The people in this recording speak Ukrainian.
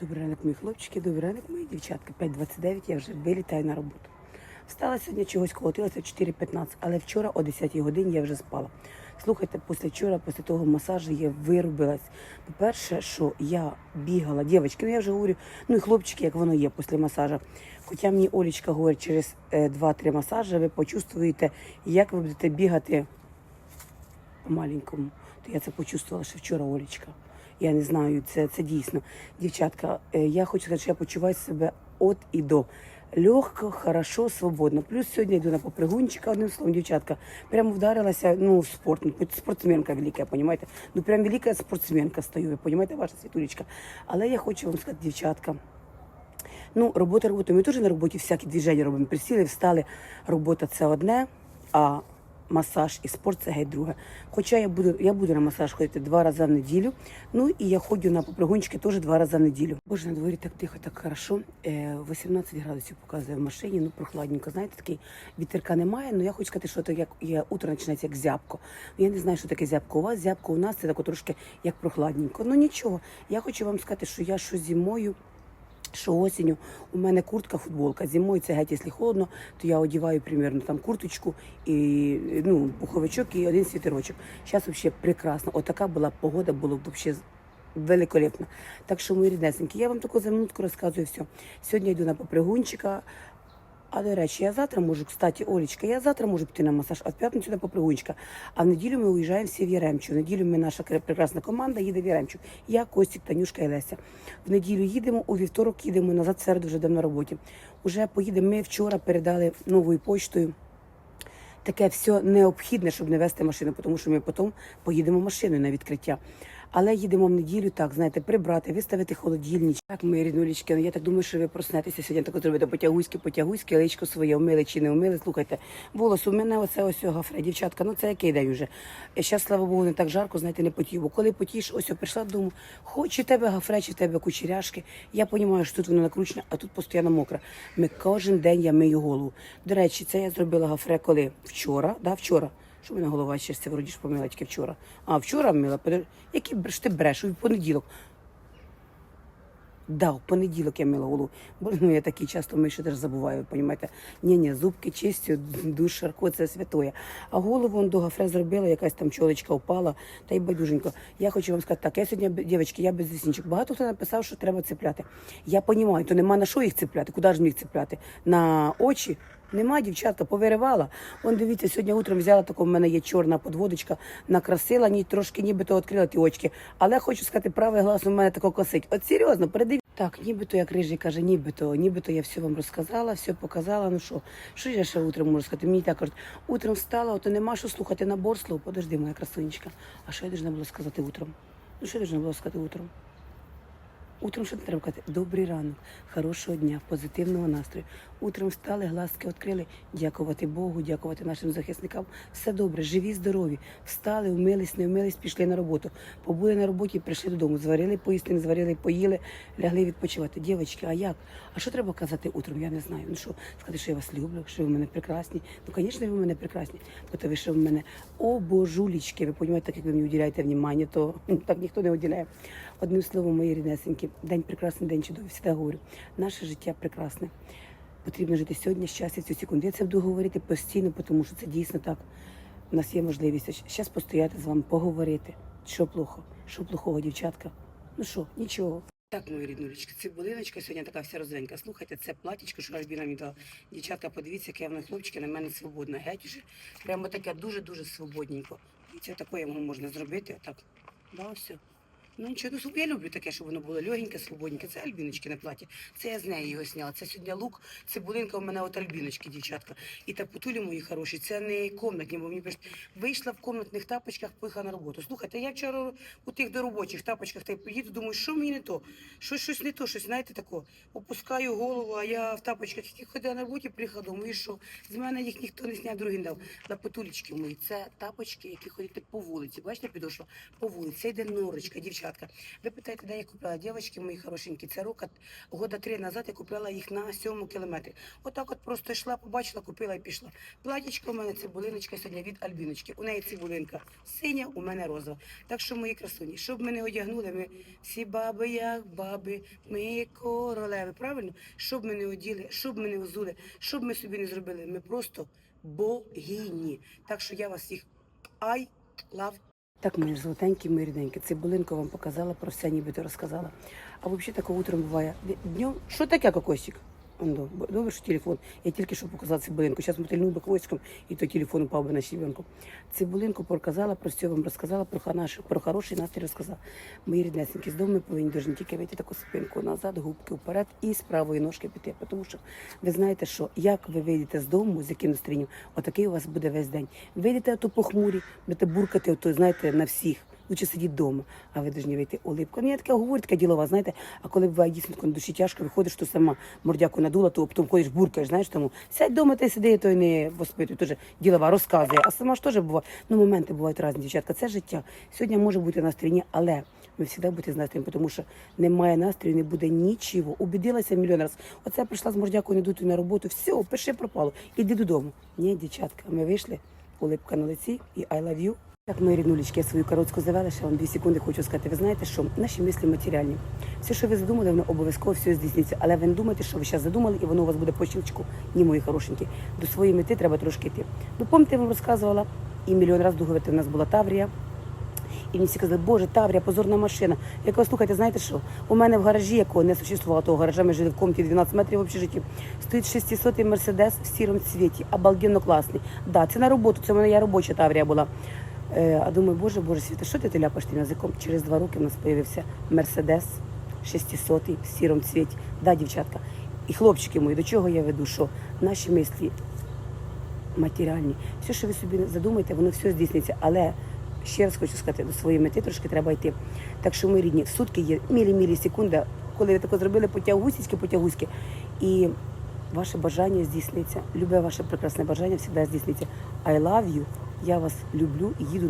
Добрий ранок, мої хлопчики, добрий ранок, мої дівчатки. 5.29, я вже вилітаю на роботу. Встала сьогодні чогось колотилася в 4.15, але вчора о 10 годині я вже спала. Слухайте, після вчора, після того масажу я вирубилась. По-перше, що я бігала, дівчатки, ну я вже говорю, ну і хлопчики, як воно є після масажу. Хоча мені Олічка говорить, через е, 2-3 масажі ви почувствуєте, як ви будете бігати по-маленькому. То я це почувствувала ще вчора, Олічка. Я не знаю, це, це дійсно. Дівчатка, е, я хочу сказати, що я почуваю себе от і до. Легко, хорошо, свободно. Плюс сьогодні йду на попригунчика, одним словом, дівчатка. Прямо вдарилася ну, в спорт. Ну, спортсменка велика, понимаете? Ну, прям велика спортсменка стою, ви понимаете, ваша світулечка. Але я хочу вам сказати, дівчатка, Ну, робота робота. Ми теж на роботі всякі движення робимо. Присіли, встали. Робота це одне, а масаж і спорт це геть друге. Хоча я буду, я буду на масаж ходити два рази в неділю. Ну і я ходжу на попригунчики теж два рази в неділю. Боже, на дворі так тихо, так хорошо. Е, 18 градусів показує в машині, ну прохладненько. Знаєте, такий вітерка немає. Ну я хочу сказати, що так як я утро починається як зябко. Я не знаю, що таке зябко. У вас зябко у нас це тако трошки як прохладненько. Ну нічого. Я хочу вам сказати, що я що зимою що осінню у мене куртка, футболка. Зимою це геть, якщо холодно, то я одіваю примерно там курточку і ну, пуховичок і один світерочок. Зараз взагалі прекрасно. Отака була погода, було б взагалі великолепно. Так що, мої ріднесенькі, я вам таку за минутку розказую все. Сьогодні йду на попригунчика. А до речі, я завтра можу, кстати, Олечка, я завтра можу піти на масаж, а в п'ятницю на попригунчика. А в неділю ми уїжджаємо всі в Яремчу. В неділю ми наша прекрасна команда їде в Яремчу. Я, Костік, Танюшка і Леся. В неділю їдемо, у вівторок їдемо назад, середу вже йдемо на роботі. Уже поїдемо. Ми вчора передали новою поштою таке все необхідне, щоб не вести машину, тому що ми потім поїдемо машиною на відкриття. Але їдемо в неділю, так, знаєте, прибрати, виставити холодильничок. Так, мої ріднулічки, ну я так думаю, що ви проснетеся сьогодні, так зробити потягуськи, потягуськи, личко своє вмили чи не вмили. Слухайте, волос у мене оце ось гафре, дівчатка, ну це який день вже. Зараз, слава Богу, не так жарко, знаєте, не потію. Бо коли потієш, ось о, прийшла додому, хоч чи тебе гафре, чи в тебе кучеряшки. Я розумію, що тут воно накручене, а тут постійно мокре. Ми кожен день я мию голову. До речі, це я зробила гафре коли? Вчора, да, вчора. Що мене голова ще це вроді ж помила тільки вчора. А вчора мила, подож- який бреш, ти бреш, у понеділок. Да, в понеділок я мила голову. Бо ну, я такі часто ми ще теж забуваю, понімаєте. Ні, ні, зубки чисті, душ шарко, це святоє. А голову он до гафре зробила, якась там чолочка впала, та й байдуженько. Я хочу вам сказати, так, я сьогодні, дівчатки, я без лісничок. Багато хто написав, що треба цепляти. Я розумію, то нема на що їх цепляти. Куди ж мені їх цепляти? На очі? Нема, дівчатка, повиривала. Он дивіться, сьогодні утром взяла таку, в мене є чорна подводочка, накрасила, ні, трошки нібито відкрила ті очки. Але хочу сказати, правий глаз у мене тако косить. От серйозно, передивіться. Так, нібито як рижий каже, нібито, нібито я все вам розказала, все показала. Ну що, що я ще утром можу сказати? Мені так кажуть, утром встала, то нема що слухати набор слов. Подожди, моя красунечка. А що я должна була сказати утром? Ну що я должна була сказати утром? Утром що треба казати? Добрий ранок, хорошого дня, позитивного настрою. Утром встали, глазки відкрили. Дякувати Богу, дякувати нашим захисникам. Все добре, живі, здорові. Встали, вмились, не вмились, пішли на роботу. Побули на роботі, прийшли додому. Зварили поїсти, не зварили, поїли, лягли відпочивати. Дівчатки, а як? А що треба казати утром? Я не знаю. Ну що, сказати, що я вас люблю, що ви в мене прекрасні. Ну, звісно, ви в мене прекрасні. Бо ви що в мене обожулічки. Ви розумієте, так як ви мені уділяєте внимання, то так ніхто не уділяє. Одним словом, мої ріднесенькі, день прекрасний, день чудовий. Всегда говорю, наше життя прекрасне. Потрібно жити сьогодні, щастя, цю секунду. Я це буду говорити постійно, тому що це дійсно так. У нас є можливість зараз постояти з вами, поговорити. Що плохо, що плохого, дівчатка? Ну що, нічого. Так, мої ріднулечки, цибулиночка сьогодні така вся розвенька. Слухайте, це платічко, що Альбіна мені дала. Дівчатка, подивіться, яке воно хлопчики на мене свободне. Геть уже. Прямо таке дуже-дуже свободненько. Дивіться, такое його можна зробити. Отак. Да, все. Ну нічого, ну я люблю таке, щоб воно було легеньке, свободненьке. Це альбіночки на платі. Це я з неї його зняла. Це сьогодні лук, цибулинка у мене от альбіночки, дівчатка. І та путулі мої хороші, це не комнатні, бо мені пишуть, вийшла в комнатних тапочках, поїхала на роботу. Слухайте, я вчора у тих доробочих тапочках та й поїду, думаю, що мені не то, щось, щось не то, щось, знаєте, тако. Опускаю голову, а я в тапочках які ходила на роботі, приїхала додому, і що? З мене їх ніхто не зняв, другим дав. Лапотулечки мої, це тапочки, які ходять по вулиці. Бачите, підошла по вулиці. Це йде норочка, дівчатка. Дівчатка. Ви питаєте, де я купила? Дівчатки мої хорошенькі, це рока года три назад я купила їх на сьомому кілометрі. Отак от просто йшла, побачила, купила і пішла. Платічко у мене цибулиночка сьогодні від Альбіночки. У неї цибулинка синя, у мене розова. Так що мої красуні, щоб ми не одягнули, ми всі баби, як баби, ми королеви. Правильно? Щоб ми не оділи, щоб ми не озули, щоб ми собі не зробили. Ми просто богині. Так що я вас всіх I love так, мої золотенькі, мої рідненькі. Цибулинку вам показала, про все нібито розказала. А взагалі таке утром буває. Днем, що таке кокосик? Добре, що телефон. Я тільки що показала цибулинку. Зараз мотильнув би хвостиком, і то телефон упав би на щебенку. Цибулинку показала, про все вам розказала, про, наш, про хороший настрій розказала. Мої ріднесенькі, з дому ми повинні дуже тільки вийти таку спинку назад, губки вперед і з правої ножки піти. Тому що ви знаєте, що як ви вийдете з дому, з яким настроєнням, отакий у вас буде весь день. Вийдете ото похмурі, будете буркати, ото, знаєте, на всіх. Лучше сидіть вдома, а ви повинні вийти улипку. Ну, я таке говорю, таке ділова, знаєте, а коли буває дійсно на душі тяжко, виходиш, то сама мордяку надула, то потім ходиш, буркаєш, знаєш, тому сядь вдома, ти сиди, то й не воспитуй, теж ділова розказує. А сама ж теж буває, ну моменти бувають різні, дівчатка, це життя. Сьогодні може бути настрій, але ви завжди будете з настроєм, тому що немає настрою, не буде нічого. Убідилася мільйон разів. Оце прийшла з мордякою, не дути на роботу, все, пиши пропало, іди додому. Ні, дівчатка, ми вийшли, улипка на лиці і I love you. Так, мої ріднулечки, я свою коротку завела, ще вам дві секунди хочу сказати. Ви знаєте, що наші мислі матеріальні. Все, що ви задумали, воно обов'язково все здійсниться. Але ви не думайте, що ви зараз задумали, і воно у вас буде по щелчку. Ні, мої хорошенькі. До своєї мети треба трошки йти. Ви пам'ятаєте, я вам розказувала, і мільйон разів договорити, у нас була Таврія. І мені всі казали, боже, Таврія, позорна машина. Я кажу, слухайте, знаєте що? У мене в гаражі, якого не существувало того гаража, ми жили в комнаті 12 метрів в общежитті, стоїть 600 мерседес в сірому цвіті, обалденно класний. Да, це на роботу, це в мене робоча Таврія була. Е, а думаю, боже, боже, Світа, що ти ти ляпаєш тим язиком? Через два роки в нас з'явився мерседес 600 в сірому цвіті. Да, дівчатка. І хлопчики мої, до чого я веду? Що наші мислі матеріальні. Все, що ви собі задумаєте, воно все здійсниться. Але ще раз хочу сказати, до своєї мети трошки треба йти. Так що, ми рідні, в сутки є мілі-мілі секунда, коли ви таке зробили потягуськи, потягуськи, і ваше бажання здійсниться. Любе ваше прекрасне бажання завжди здійсниться. I love you, я вас люблю і їду на.